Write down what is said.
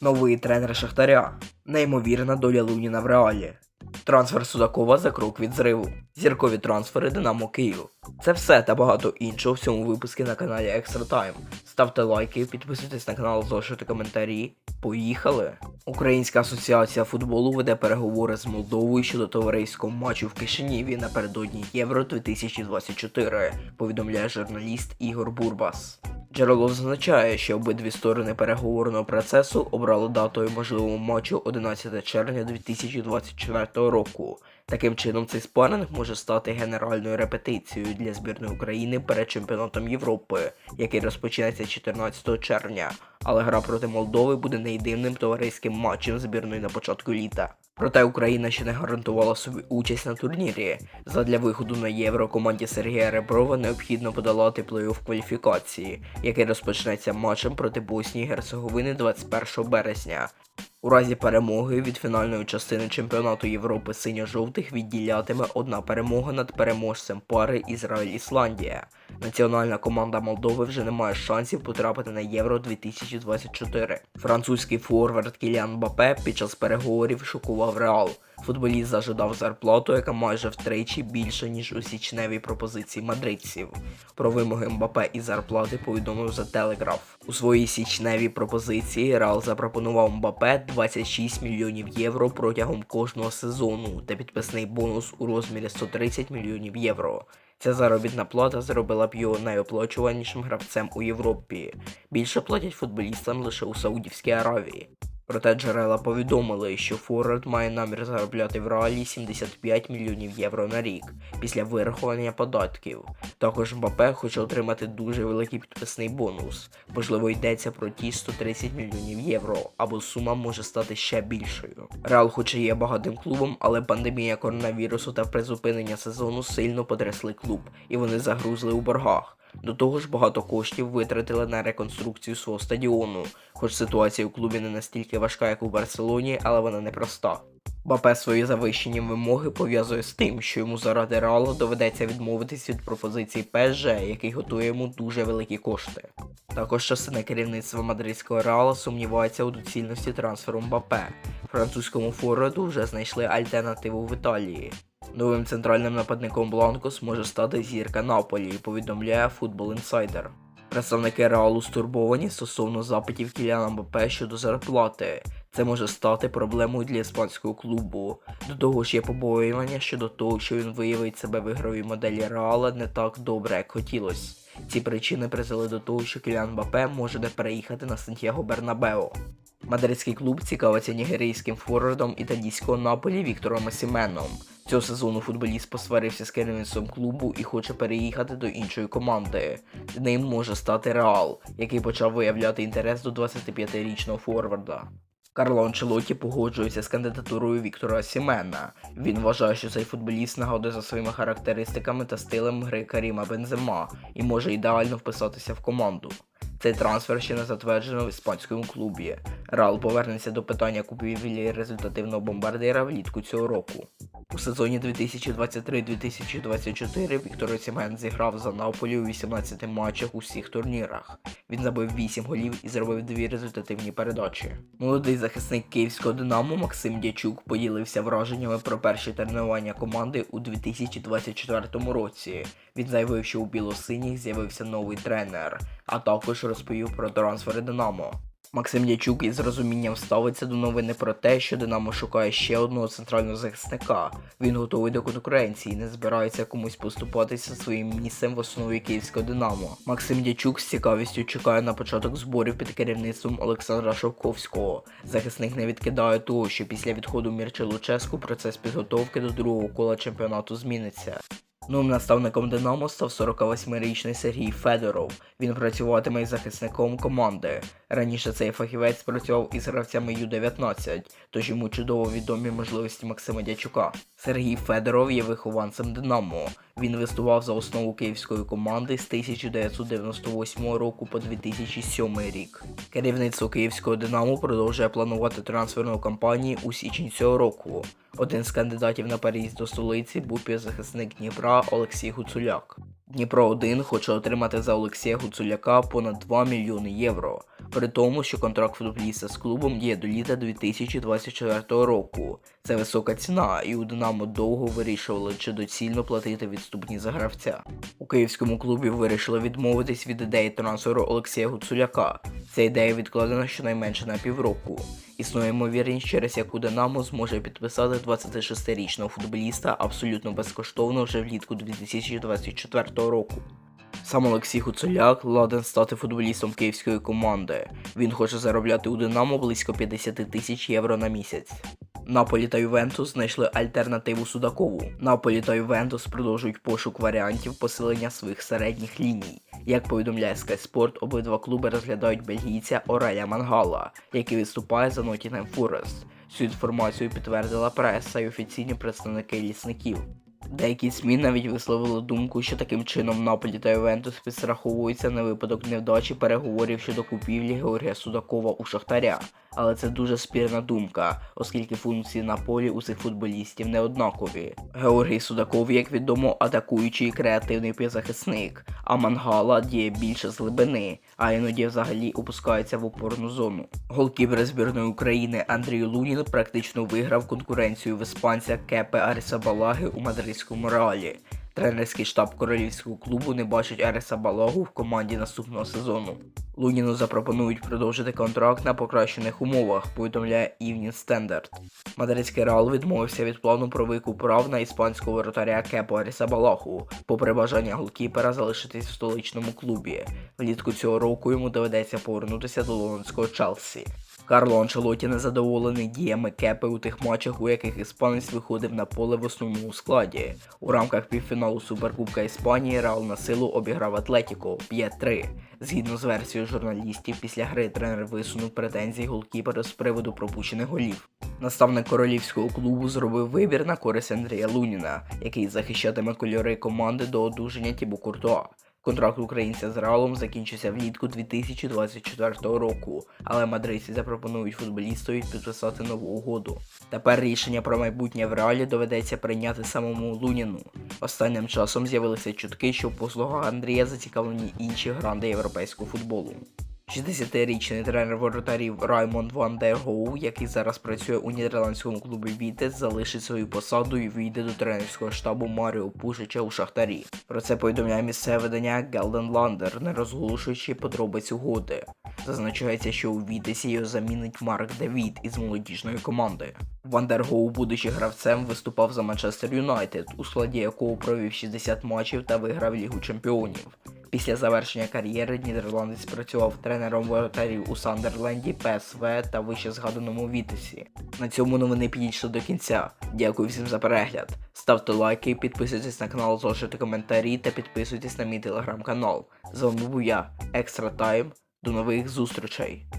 Новий тренер Шахтаря. Неймовірна доля Луніна в реалі. Трансфер Судакова за крок від зриву. Зіркові трансфери Динамо Київ. Це все та багато іншого в цьому випуску на каналі Extra Time. Ставте лайки, підписуйтесь на канал, залишайте коментарі. Поїхали! Українська асоціація футболу веде переговори з Молдовою щодо товариського матчу в Кишиніві напередодні Євро 2024, повідомляє журналіст Ігор Бурбас. Джерело зазначає, що обидві сторони переговорного процесу обрали датою можливого матчу 11 червня 2024 року. Таким чином, цей спаринг може стати генеральною репетицією для збірної України перед чемпіонатом Європи, який розпочнеться 14 червня. Але гра проти Молдови буде не єдиним товариським матчем збірної на початку літа. Проте Україна ще не гарантувала собі участь на турнірі. Задля виходу на євро команді Сергія Реброва необхідно подолати плей-офф кваліфікації, який розпочнеться матчем проти Боснії і Герцеговини 21 березня. У разі перемоги від фінальної частини чемпіонату Європи синьо-жовтих відділятиме одна перемога над переможцем пари Ізраїль-Ісландія. Національна команда Молдови вже не має шансів потрапити на Євро 2024. Французький форвард Кіліан Бапе під час переговорів шокував Реал. Футболіст зажадав зарплату, яка майже втричі більша, ніж у січневій пропозиції мадридців. Про вимоги Мбапе і зарплати повідомив The Telegraph. У своїй січневій пропозиції Реал запропонував Мбапе 26 мільйонів євро протягом кожного сезону та підписний бонус у розмірі 130 мільйонів євро. Ця заробітна плата зробила б його найоплачуванішим гравцем у Європі. Більше платять футболістам лише у Саудівській Аравії. Проте джерела повідомили, що Форвард має намір заробляти в реалі 75 мільйонів євро на рік після вирахування податків. Також Мбапе хоче отримати дуже великий підписний бонус. Можливо, йдеться про ті 130 мільйонів євро, або сума може стати ще більшою. Реал хоч і є багатим клубом, але пандемія коронавірусу та призупинення сезону сильно потрясли клуб, і вони загрузли у боргах. До того ж, багато коштів витратили на реконструкцію свого стадіону, хоч ситуація у клубі не настільки важка, як у Барселоні, але вона непроста. Бапе свої завищені вимоги пов'язує з тим, що йому заради реалу доведеться відмовитись від пропозиції ПСЖ, який готує йому дуже великі кошти. Також частина керівництва мадридського реала сумнівається у доцільності трансферу Мбапе. Французькому форварду вже знайшли альтернативу в Італії. Новим центральним нападником Бланкос може стати зірка Наполі, повідомляє Insider. Представники Реалу стурбовані стосовно запитів Кіліана Мбапе щодо зарплати. Це може стати проблемою для іспанського клубу. До того ж є побоювання щодо того, що він виявить себе в ігровій моделі Реала не так добре, як хотілося. Ці причини призвели до того, що Кіліан Мбапе може не переїхати на Сантьяго Бернабео. Мадридський клуб цікавиться нігерійським форвардом італійського наполі Віктором Осіменом. Цього сезону футболіст посварився з керівництвом клубу і хоче переїхати до іншої команди. Ним може стати Реал, який почав виявляти інтерес до 25-річного форварда. Карло Анчелоті погоджується з кандидатурою Віктора Сімена. Він вважає, що цей футболіст нагодує за своїми характеристиками та стилем гри Каріма Бензема і може ідеально вписатися в команду. Цей трансфер ще не затверджено в іспанському клубі. Реал повернеться до питання купівлі результативного бомбардира влітку цього року. У сезоні 2023-2024 Віктор Осімен зіграв за Наполі у 18 матчах у всіх турнірах. Він забив 8 голів і зробив дві результативні передачі. Молодий захисник київського Динамо Максим Дячук поділився враженнями про перші тренування команди у 2024 році. Він заявив, що у білосиніх з'явився новий тренер, а також розповів про трансфери Динамо. Максим Дячук із розумінням ставиться до новини про те, що Динамо шукає ще одного центрального захисника. Він готовий до конкуренції, і не збирається комусь поступатися своїм місцем в основі київського Динамо. Максим Дячук з цікавістю чекає на початок зборів під керівництвом Олександра Шовковського. Захисник не відкидає того, що після відходу Мірча Луческу процес підготовки до другого кола чемпіонату зміниться. Новим наставником Динамо став 48-річний Сергій Федоров. Він працюватиме із захисником команди. Раніше цей фахівець працював із гравцями Ю-19, тож йому чудово відомі можливості Максима Дячука. Сергій Федоров є вихованцем Динамо. Він виступав за основу київської команди з 1998 року по 2007 рік. Керівництво київського Динамо продовжує планувати трансферну кампанію у січні цього року. Один з кандидатів на переїзд до столиці був півзахисник Дніпра Олексій Гуцуляк. Дніпро 1 хоче отримати за Олексія Гуцуляка понад 2 мільйони євро, при тому, що контракт футболіста з клубом діє до літа 2024 року. Це висока ціна, і у Динамо довго вирішували, чи доцільно платити відступні за гравця. У київському клубі вирішили відмовитись від ідеї трансферу Олексія Гуцуляка. Ця ідея відкладена щонайменше на півроку. Існує ймовірність, через яку Динамо зможе підписати 26-річного футболіста абсолютно безкоштовно вже влітку 2024 року. Сам Олексій Гуцуляк ладен стати футболістом київської команди. Він хоче заробляти у Динамо близько 50 тисяч євро на місяць. Наполі та Ювентус знайшли альтернативу Судакову. Наполі та Ювентус продовжують пошук варіантів посилення своїх середніх ліній. Як повідомляє Sky Sport, обидва клуби розглядають бельгійця Ореля Мангала, який виступає за Nottingham Forest. Цю інформацію підтвердила преса і офіційні представники лісників. Деякі СМІ навіть висловили думку, що таким чином Наполі та Ювентус підстраховуються на випадок невдачі переговорів щодо купівлі Георгія Судакова у Шахтаря. Але це дуже спірна думка, оскільки функції на полі у цих футболістів не однакові. Георгій Судаков, як відомо, атакуючий креативний півзахисник, а Мангала діє більше з глибини, а іноді взагалі опускається в опорну зону. Голкіпер збірної України Андрій Лунін практично виграв конкуренцію в іспанця Кепе Арісабалаги у мадридському реалі. Тренерський штаб королівського клубу не бачить Ареса Балогу в команді наступного сезону. Луніну запропонують продовжити контракт на покращених умовах, повідомляє Evening Standard. Мадридський Реал відмовився від плану про викуп прав на іспанського воротаря Кепо Арісабалаху, попри бажання голкіпера залишитись в столичному клубі. Влітку цього року йому доведеться повернутися до лондонського Челсі. Карло Анчелоті незадоволений діями Кепи у тих матчах, у яких іспанець виходив на поле в основному складі. У рамках півфіналу Суперкубка Іспанії Реал на силу обіграв Атлетіко 5-3. Згідно з версією журналістів, після гри тренер висунув претензії голкіперу з приводу пропущених голів. Наставник королівського клубу зробив вибір на користь Андрія Луніна, який захищатиме кольори команди до одужання Тібу Куртуа. Контракт українця з Реалом закінчився влітку 2024 року, але мадридці запропонують футболістові підписати нову угоду. Тепер рішення про майбутнє в Реалі доведеться прийняти самому Луніну. Останнім часом з'явилися чутки, що в послугах Андрія зацікавлені інші гранди європейського футболу. 60-річний тренер воротарів Раймонд Ван Дер Гоу, який зараз працює у нідерландському клубі Вітес, залишить свою посаду і вийде до тренерського штабу Маріо Пушича у Шахтарі. Про це повідомляє місцеве видання Гелден Ландер, не розголошуючи подробиць угоди. Зазначається, що у Вітесі його замінить Марк Девід із молодіжної команди. Ван Дер Гоу, будучи гравцем, виступав за Манчестер Юнайтед, у складі якого провів 60 матчів та виграв Лігу Чемпіонів. Після завершення кар'єри нідерландець працював тренером воротарів у Сандерленді, ПСВ та вище згаданому Вітесі. На цьому новини підійшли до кінця. Дякую всім за перегляд. Ставте лайки, підписуйтесь на канал, залишайте коментарі та підписуйтесь на мій телеграм-канал. З вами був я, Екстра Тайм. До нових зустрічей!